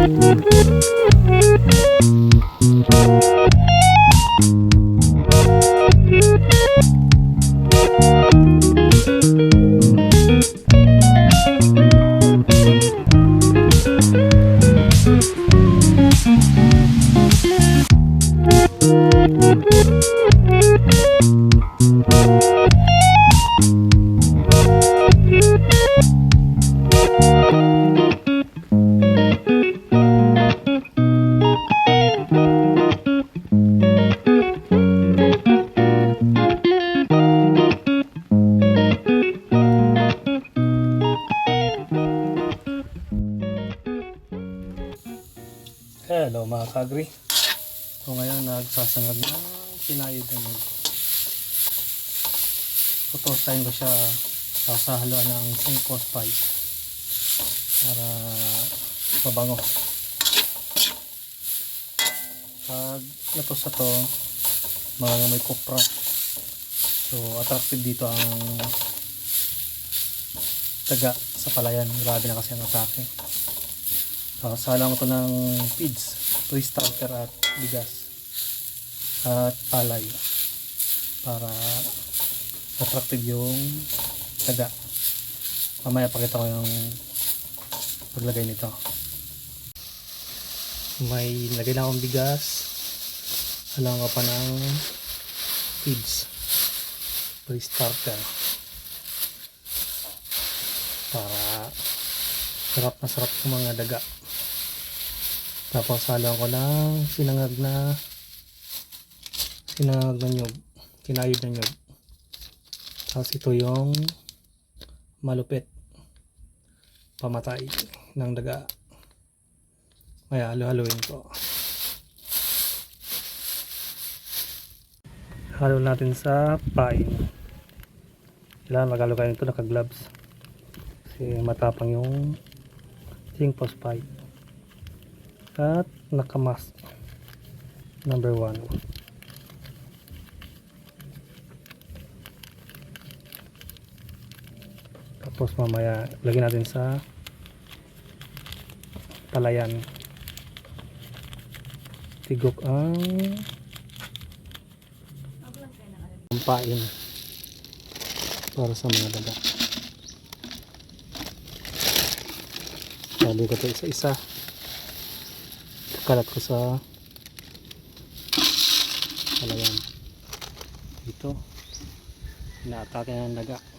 Thank Hello mga kagri. So ngayon nagsasangag ng pinayod ng Tutustahin ko siya sasahaluan ng zinc phosphide para mabango. Pag natos na to, mga may kupra. So attractive dito ang taga sa palayan. Grabe na kasi ang atake. Uh, salang ko ng feeds, twist starter at bigas at palay para attractive yung taga. Mamaya pakita ko yung paglagay nito. May lagay na akong bigas. Halang ko pa ng feeds, twist starter para sarap na sarap yung mga daga. Tapos halang ko ng sinangag na sinangag na nyug. Kinayod na nyug. Tapos ito yung malupit. Pamatay ng daga. Kaya halo-haloin ko. Halo natin sa pine. Kailangan magalo kayo nito naka-gloves. Kasi matapang yung zinc phosphide at nakamas number 1 tapos mamaya lagyan natin sa palayan tigok ang pampain para sa mga daga. Lalo ko isa-isa. Kalat ko sa palayan. Dito. Inaatake ng daga.